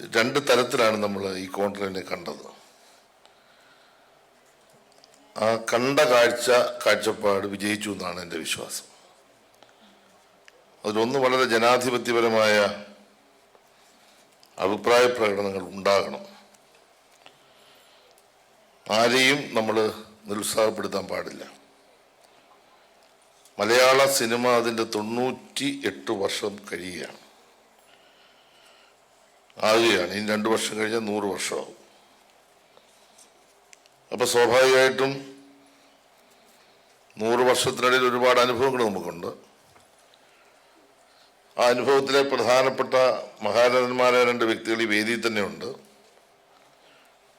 രണ്ട് തരത്തിലാണ് നമ്മൾ ഈ കോൺക്ലേവിനെ കണ്ടത്. ആ കണ്ട കാഴ്ച കാഴ്ചപ്പാട് വിജയിച്ചു എന്നാണ് എന്റെ വിശ്വാസം. അതിലൊന്ന് വളരെ ജനാധിപത്യപരമായ അഭിപ്രായ പ്രകടനങ്ങൾ ഉണ്ടാകണം. ആരെയും നമ്മൾ നിരുത്സാഹപ്പെടുത്താൻ പാടില്ല. മലയാള സിനിമ അതിന്റെ തൊണ്ണൂറ്റി എട്ട് വർഷം കഴിയുകയാണ്. ആകുകയാണ് ഇനി രണ്ട് വർഷം കഴിഞ്ഞാൽ നൂറ് വർഷമാകും അപ്പൊ സ്വാഭാവികമായിട്ടും നൂറ് വർഷത്തിനിടയിൽ ഒരുപാട് അനുഭവങ്ങൾ നമുക്കുണ്ട്. ആ അനുഭവത്തിലെ പ്രധാനപ്പെട്ട മഹാരഥന്മാരായ രണ്ട് വ്യക്തികൾ ഈ വേദിയിൽ തന്നെയുണ്ട്.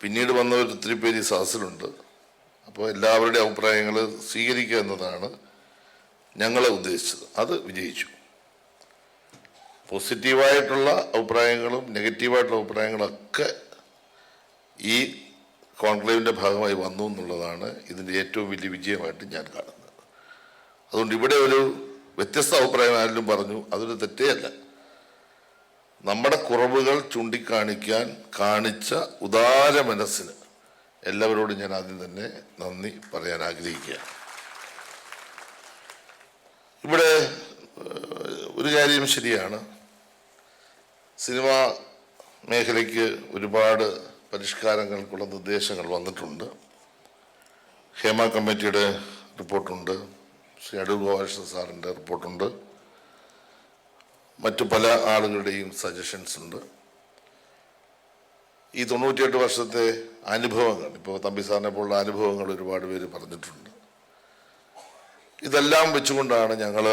പിന്നീട് വന്നവർ ഒത്തിരി പേര് ഈ സദസ്സിലുണ്ട് അപ്പോൾ എല്ലാവരുടെയും അഭിപ്രായങ്ങൾ സ്വീകരിക്കുക എന്നതാണ് ഞങ്ങളെ ഉദ്ദേശിച്ചത്. അത് വിജയിച്ചു. പോസിറ്റീവായിട്ടുള്ള അഭിപ്രായങ്ങളും നെഗറ്റീവായിട്ടുള്ള അഭിപ്രായങ്ങളൊക്കെ ഈ കോൺക്ലേവിന്റെ ഭാഗമായി വന്നു എന്നുള്ളതാണ് ഇതിന്റെ ഏറ്റവും വലിയ വിജയമായിട്ട് ഞാൻ കാണുന്നത്. അതുകൊണ്ട് ഇവിടെ ഒരു വ്യത്യസ്ത അഭിപ്രായം ആരെങ്കിലും പറഞ്ഞു അതൊരു തെറ്റേ അല്ല. നമ്മുടെ കുറവുകൾ ചൂണ്ടിക്കാണിക്കാൻ കാണിച്ച ഉദാര മനസ്സിന് എല്ലാവരോടും ഞാൻ ആദ്യം തന്നെ നന്ദി പറയാൻ ആഗ്രഹിക്കുകയാണ്. ഇവിടെ ഒരു കാര്യം ശരിയാണ്. സിനിമ മേഖലയ്ക്ക് ഒരുപാട് പരിഷ്കാരങ്ങൾക്കുള്ള നിർദ്ദേശങ്ങൾ വന്നിട്ടുണ്ട്. ഹേമ കമ്മിറ്റിയുടെ റിപ്പോർട്ടുണ്ട്. ശ്രീ അടൂർ ഗോപാലകൃഷ്ണൻ സാറിന്റെ റിപ്പോർട്ടുണ്ട്. മറ്റു പല ആളുകളുടെയും സജഷൻസ് ഉണ്ട്. ഈ തൊണ്ണൂറ്റിയെട്ട് വർഷത്തെ അനുഭവങ്ങൾ ഇപ്പോൾ തമ്പി സാറിനെ പോലുള്ള അനുഭവങ്ങൾ ഒരുപാട് പേര് പറഞ്ഞിട്ടുണ്ട്. ഇതെല്ലാം വെച്ചുകൊണ്ടാണ് ഞങ്ങൾ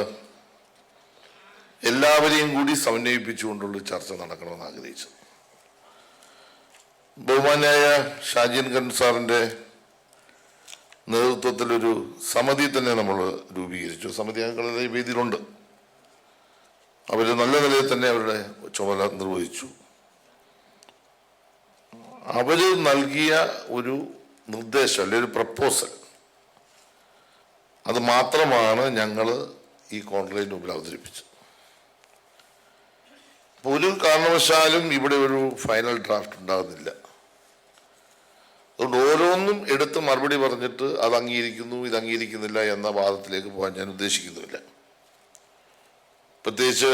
എല്ലാവരെയും കൂടി സമന്വയിപ്പിച്ചുകൊണ്ടുള്ള ചർച്ച നടക്കണമെന്ന് ആഗ്രഹിച്ചത് ബഹുമാനായ ഷാജിൻ ഖൻ സാറിന്റെ നേതൃത്വത്തിലൊരു സമിതി തന്നെ നമ്മൾ രൂപീകരിച്ചു. സമിതി അംഗങ്ങളുടെ വേദിയിലുണ്ട് അവർ നല്ല നിലയിൽ തന്നെ അവരുടെ ചുമതല നിർവഹിച്ചു. അവർ നൽകിയ ഒരു നിർദ്ദേശം അല്ലെ ഒരു പ്രപ്പോസൽ അത് മാത്രമാണ് ഞങ്ങൾ ഈ കോൺക്ലേവിന് മുമ്പിൽ അവതരിപ്പിച്ചത്. ഒരു കാരണവശാലും ഇവിടെ ഒരു ഫൈനൽ ഡ്രാഫ്റ്റ് ഉണ്ടാകുന്നില്ല. അതുകൊണ്ട് ഓരോന്നും എടുത്ത് മറുപടി പറഞ്ഞിട്ട് അത് അംഗീകരിക്കുന്നു ഇത് അംഗീകരിക്കുന്നില്ല എന്ന വാദത്തിലേക്ക് പോകാൻ ഞാൻ ഉദ്ദേശിക്കുന്നുമില്ല. പ്രത്യേകിച്ച്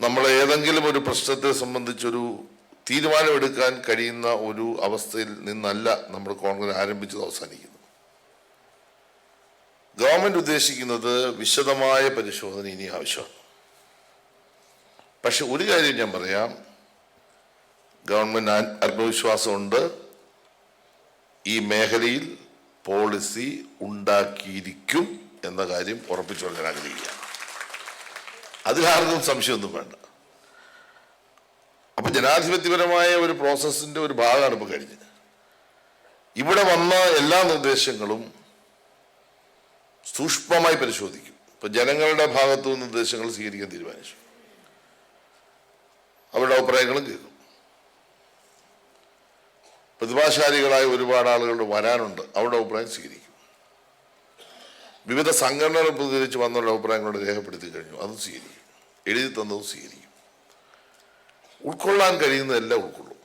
നമ്മൾ ഏതെങ്കിലും ഒരു പ്രശ്നത്തെ സംബന്ധിച്ചൊരു തീരുമാനമെടുക്കാൻ കഴിയുന്ന ഒരു അവസ്ഥയിൽ നിന്നല്ല നമ്മൾ കോൺഗ്രസ് ആരംഭിച്ചത് അവസാനിക്കുന്നു. ഗവൺമെന്റ് ഉദ്ദേശിക്കുന്നത് വിശദമായ പരിശോധന ഇനി ആവശ്യമാണ്. പക്ഷെ ഒരു കാര്യം ഞാൻ പറയാം. ഗവൺമെന്റ് ആത്മവിശ്വാസമുണ്ട്. ഈ മേഖലയിൽ പോളിസി ഉണ്ടാക്കിയിരിക്കും എന്ന കാര്യം ഉറപ്പിച്ചു പറയാൻ ആഗ്രഹിക്കുക അതിലാർക്കും സംശയമൊന്നും വേണ്ട. അപ്പൊ ജനാധിപത്യപരമായ ഒരു പ്രോസസ്സിന്റെ ഒരു ഭാഗമാണ് ഇപ്പൊ കഴിഞ്ഞത്. ഇവിടെ വന്ന എല്ലാ നിർദ്ദേശങ്ങളും സൂക്ഷ്മമായി പരിശോധിക്കും. ഇപ്പൊ ജനങ്ങളുടെ ഭാഗത്തു നിർദ്ദേശങ്ങൾ സ്വീകരിക്കാൻ തീരുമാനിച്ചു. അഭിപ്രായങ്ങളും കേൾക്കും പ്രതിഭാശാലികളായ ഒരുപാട് ആളുകൾ വരാനുണ്ട്. അവരുടെ അഭിപ്രായം സ്വീകരിക്കും. വിവിധ സംഘടനകൾ പ്രതികരിച്ച് വന്നവരുടെ അഭിപ്രായങ്ങളോട് രേഖപ്പെടുത്തി കഴിഞ്ഞു. അതും സ്വീകരിക്കും. എഴുതി തന്നതും സ്വീകരിക്കും. ഉൾക്കൊള്ളാൻ കഴിയുന്നതെല്ലാം ഉൾക്കൊള്ളും.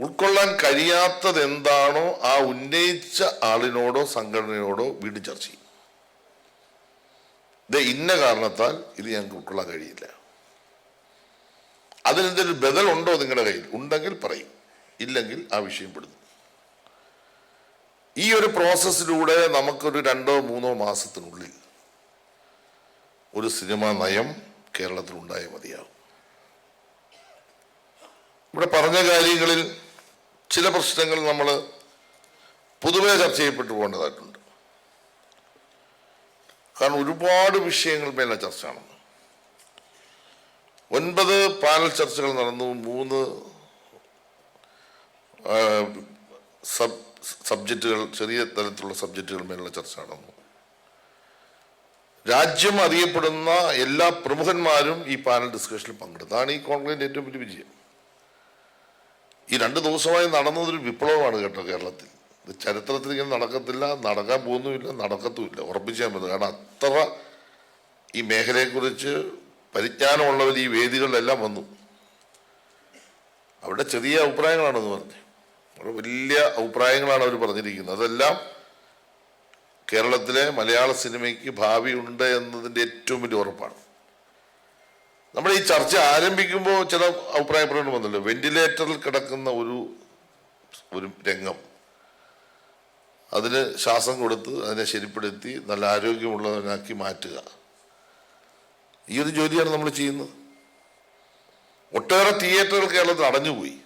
ഉൾക്കൊള്ളാൻ കഴിയാത്തത് എന്താണോ ആ ഉന്നയിച്ച ആളിനോടോ സംഘടനയോടോ വീണ്ടും ചർച്ച ചെയ്യും. ഇത് ഇന്ന കാരണത്താൽ ഇത് ഞങ്ങൾക്ക് ഉൾക്കൊള്ളാൻ കഴിയില്ല. അതിനെന്തൊരു ഉണ്ടോ നിങ്ങളുടെ കയ്യിൽ? ഉണ്ടെങ്കിൽ പറയും. ഇല്ലെങ്കിൽ ആ വിഷയം പെടുന്നു ഈ ഒരു പ്രോസസ്സിലൂടെ നമുക്കൊരു രണ്ടോ മൂന്നോ മാസത്തിനുള്ളിൽ ഒരു സിനിമാ നയം കേരളത്തിൽ ഉണ്ടായേ മതിയാവും. ഇവിടെ പറഞ്ഞ കാര്യങ്ങളിൽ ചില പ്രശ്നങ്ങൾ നമ്മൾ പൊതുവെ ചർച്ച ചെയ്യപ്പെട്ടു പോകേണ്ടതായിട്ടുണ്ട്. കാരണം ഒരുപാട് വിഷയങ്ങൾ മേലെ ചർച്ച നടന്നു ഒൻപത് പാനൽ ചർച്ചകൾ നടന്നു മൂന്ന് സബ് സബ്ജക്റ്റുകൾ ചെറിയ തലത്തിലുള്ള സബ്ജക്റ്റുകൾ മേലുള്ള ചർച്ച നടന്നു. രാജ്യം അറിയപ്പെടുന്ന എല്ലാ പ്രമുഖന്മാരും ഈ പാനൽ ഡിസ്കഷനിൽ പങ്കെടുത്തു. അതാണ് ഈ കോൺഗ്രസിന്റെ ഏറ്റവും വലിയ വിജയം. ഈ രണ്ട് ദിവസമായി നടന്നതൊരു വിപ്ലവമാണ് കേട്ടോ കേരളത്തിൽ. ഇത് ചരിത്രത്തിൽ ഇങ്ങനെ നടക്കത്തില്ല നടക്കാൻ പോകുന്നുമില്ല നടക്കത്തുമില്ല. ഉറപ്പിച്ചാൽ മതി. കാരണം അത്ര ഈ മേഖലയെക്കുറിച്ച് പരിജ്ഞാനമുള്ളവർ ഈ വേദികളിലെല്ലാം വന്നു. അവിടെ ചെറിയ അഭിപ്രായങ്ങളാണെന്ന് പറഞ്ഞു. അവിടെ വലിയ അഭിപ്രായങ്ങളാണ് അവർ പറഞ്ഞിരിക്കുന്നത്. അതെല്ലാം കേരളത്തിലെ മലയാള സിനിമയ്ക്ക് ഭാവിയുണ്ട് എന്നതിന്റെ ഏറ്റവും വലിയ ഉറപ്പാണ്. നമ്മൾ ഈ ചർച്ച ആരംഭിക്കുമ്പോൾ ചില അഭിപ്രായ പ്രകടനം വന്നല്ലോ. വെന്റിലേറ്ററിൽ കിടക്കുന്ന ഒരു ഒരു രംഗം. അതിന് ശ്വാസം കൊടുത്ത് അതിനെ ശരിപ്പെടുത്തി നല്ല ആരോഗ്യമുള്ളവനാക്കി മാറ്റുക. ഈ ഒരു ജോലിയാണ് നമ്മൾ ചെയ്യുന്നത്. ഒട്ടേറെ തിയേറ്ററുകൾ കേരളത്തിൽ അടഞ്ഞുപോയി.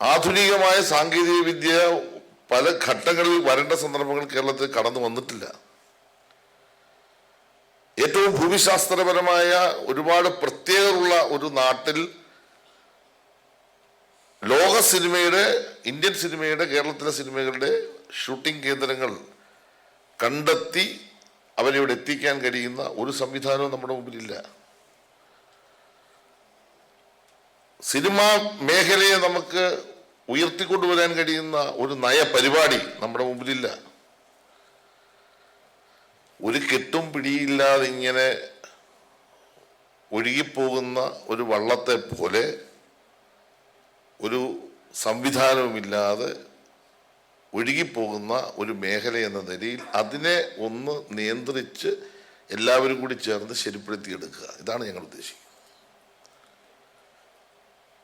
ആധുനികമായ സാങ്കേതിക വിദ്യ പല ഘട്ടങ്ങളിൽ വരേണ്ട സന്ദർഭങ്ങൾ കേരളത്തിൽ കടന്നു വന്നിട്ടില്ല. ഏറ്റവും ഭൂമിശാസ്ത്രപരമായ ഒരുപാട് പ്രത്യേകതയുള്ള ഒരു നാട്ടിൽ ലോക സിനിമയുടെ ഇന്ത്യൻ സിനിമയുടെ കേരളത്തിലെ സിനിമകളുടെ ഷൂട്ടിംഗ് കേന്ദ്രങ്ങൾ കണ്ടെത്തി അവരെ ഇവിടെ എത്തിക്കാൻ കഴിയുന്ന ഒരു സംവിധാനവും നമ്മുടെ മുമ്പിലില്ല. സിനിമാ മേഖലയെ നമുക്ക് ഉയർത്തിക്കൊണ്ടുവരാൻ കഴിയുന്ന ഒരു നയപരിപാടി നമ്മുടെ മുമ്പിലില്ല. ഒരു കെട്ടും പിടിയില്ലാതെ ഇങ്ങനെ ഒഴുകിപ്പോകുന്ന ഒരു വള്ളത്തെ പോലെ ഒരു സംവിധാനവുമില്ലാതെ ഒഴുകിപ്പോകുന്ന ഒരു മേഖല എന്ന നിലയിൽ അതിനെ ഒന്ന് നിയന്ത്രിച്ച് എല്ലാവരും കൂടി ചേർന്ന് ശരിപ്പെടുത്തിയെടുക്കുക. ഇതാണ് ഞങ്ങൾ ഉദ്ദേശിക്കുന്നത്.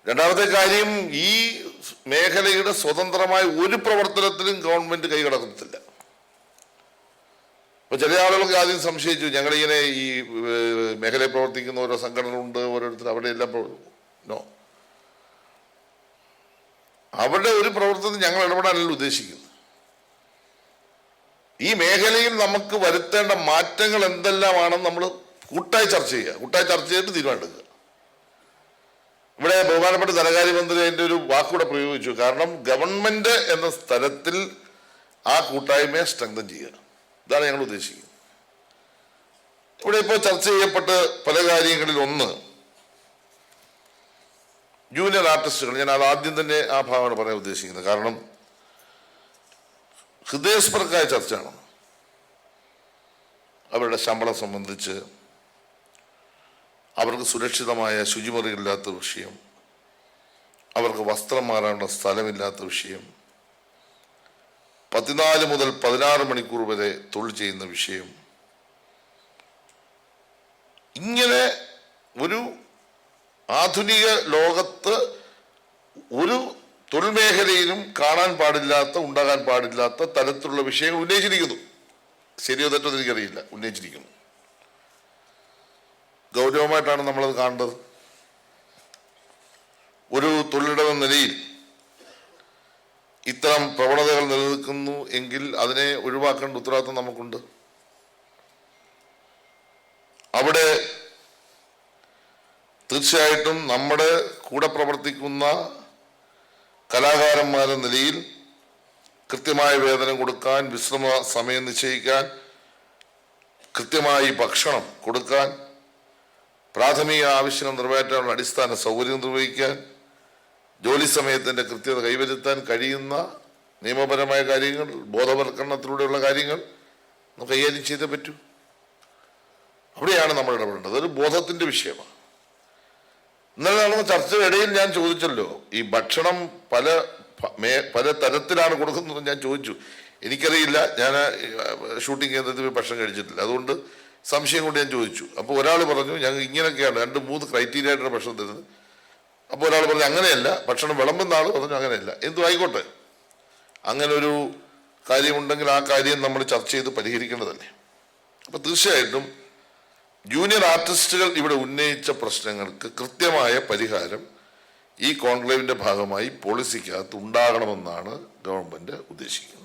രണ്ടാമത്തെ കാര്യം ഈ മേഖലയുടെ സ്വതന്ത്രമായ ഒരു പ്രവർത്തനത്തിലും ഗവൺമെന്റ് കൈകടക്കത്തില്ല ഇപ്പൊ ചില ആളുകൾക്ക് ആദ്യം സംശയിച്ചു ഞങ്ങളിങ്ങനെ ഈ മേഖലയിൽ പ്രവർത്തിക്കുന്ന ഓരോ സംഘടനകളുണ്ട് ഓരോരുത്തർ അവിടെ എല്ലാം നോ. ഒരു പ്രവർത്തനം ഞങ്ങൾ ഇടപെടാനല്ല ഉദ്ദേശിക്കുന്നത്. ഈ മേഖലയിൽ നമുക്ക് വരുത്തേണ്ട മാറ്റങ്ങൾ എന്തെല്ലാമാണെന്ന് നമ്മൾ കൂട്ടായി ചർച്ച ചെയ്യുക. കൂട്ടായി ചർച്ച ചെയ്തിട്ട് തീരുമാനമെടുക്കുക. ഇവിടെ ബഹുമാനപ്പെട്ട ധനകാര്യമന്ത്രി അതിന്റെ ഒരു വാക്കുകൂടെ പ്രയോഗിച്ചു. കാരണം ഗവൺമെന്റ് എന്ന സ്ഥലത്തിൽ ആ കൂട്ടായ്മയെ സ്ട്രെങ്തൻ ചെയ്യുക. ഇതാണ് ഞങ്ങൾ ഉദ്ദേശിക്കുന്നത്. ഇവിടെ ഇപ്പോൾ ചർച്ച ചെയ്യപ്പെട്ട പല കാര്യങ്ങളിൽ ഒന്ന് ജൂനിയർ ആർട്ടിസ്റ്റുകൾ ഞാൻ അത് ആദ്യം തന്നെ ആ ഭാവമാണ് പറയാൻ ഉദ്ദേശിക്കുന്നത്. കാരണം ഹൃദയസ്പർക്കായ ചർച്ചയാണ്. അവരുടെ ശമ്പളം സംബന്ധിച്ച് അവർക്ക് സുരക്ഷിതമായ ശുചിമുറിയില്ലാത്ത വിഷയം അവർക്ക് വസ്ത്രം മാറാനുള്ള സ്ഥലമില്ലാത്ത വിഷയം പതിനാല് മുതൽ പതിനാറ് മണിക്കൂർ വരെ തൊഴിൽ ചെയ്യുന്ന വിഷയം. ഇങ്ങനെ ഒരു ആധുനിക ലോകത്ത് ഒരു തൊഴിൽ മേഖലയിലും കാണാൻ പാടില്ലാത്ത ഉണ്ടാകാൻ പാടില്ലാത്ത തരത്തിലുള്ള വിഷയങ്ങൾ ഉന്നയിച്ചിരിക്കുന്നു. ശരിയോ തെറ്റോ എനിക്കറിയില്ല. ഉന്നയിച്ചിരിക്കുന്നു. ഗൗരവമായിട്ടാണ് നമ്മളത് കാണേണ്ടത് ഒരു തൊഴിലിടമെന്ന നിലയിൽ ഇത്തരം പ്രവണതകൾ നിലനിൽക്കുന്നു എങ്കിൽ അതിനെ ഒഴിവാക്കേണ്ട ഉത്തരവാദിത്വം നമുക്കുണ്ട്. അവിടെ തീർച്ചയായിട്ടും നമ്മുടെ കൂടെ പ്രവർത്തിക്കുന്ന കലാകാരന്മാരെന്ന നിലയിൽ കൃത്യമായ വേതനം കൊടുക്കാൻ വിശ്രമ സമയം നിശ്ചയിക്കാൻ കൃത്യമായി ഭക്ഷണം കൊടുക്കാൻ പ്രാഥമിക ആവശ്യങ്ങൾ നിറവേറ്റാനുള്ള അടിസ്ഥാന സൗകര്യം നിർവഹിക്കാൻ ജോലി സമയത്തിന്റെ കൃത്യത കൈവരുത്താൻ കഴിയുന്ന നിയമപരമായ കാര്യങ്ങൾ ബോധവൽക്കരണത്തിലൂടെയുള്ള കാര്യങ്ങൾ നമുക്ക് കൈകാര്യം ചെയ്തേ പറ്റൂ. അവിടെയാണ് നമ്മൾ ഇടപെടേണ്ടത്. ഒരു ബോധത്തിന്റെ വിഷയമാണ്. ഇന്നലെ നടന്ന ചർച്ചയുടെ ഇടയിൽ ഞാൻ ചോദിച്ചല്ലോ. ഈ ഭക്ഷണം പല പല തരത്തിലാണ് കൊടുക്കുന്നത് ഞാൻ ചോദിച്ചു. എനിക്കറിയില്ല. ഞാൻ ഷൂട്ടിംഗ് കേന്ദ്രത്തിൽ ഭക്ഷണം കഴിച്ചിട്ടില്ല. അതുകൊണ്ട് സംശയം കൊണ്ട് ഞാൻ ചോദിച്ചു. അപ്പോൾ ഒരാൾ പറഞ്ഞു ഞങ്ങൾ ഇങ്ങനെയൊക്കെയാണ് രണ്ട് മൂന്ന് ക്രൈറ്റീരിയ ആയിട്ടാണ് ഭക്ഷണം തരുന്നത്. അപ്പോൾ ഒരാൾ പറഞ്ഞു അങ്ങനെയല്ല. ഭക്ഷണം വിളമ്പുന്ന ആൾ പറഞ്ഞു അങ്ങനെയല്ല. എന്തു ആയിക്കോട്ടെ. അങ്ങനെ ഒരു കാര്യമുണ്ടെങ്കിൽ ആ കാര്യം നമ്മൾ ചർച്ച ചെയ്ത് പരിഹരിക്കേണ്ടതല്ലേ. അപ്പോൾ തീർച്ചയായിട്ടും ജൂനിയർ ആർട്ടിസ്റ്റുകൾ ഇവിടെ ഉന്നയിച്ച പ്രശ്നങ്ങൾക്ക് കൃത്യമായ പരിഹാരം ഈ കോൺക്ലേവിന്റെ ഭാഗമായി പോളിസിക്കകത്ത് ഉണ്ടാകണമെന്നാണ് ഗവൺമെന്റ് ഉദ്ദേശിക്കുന്നത്.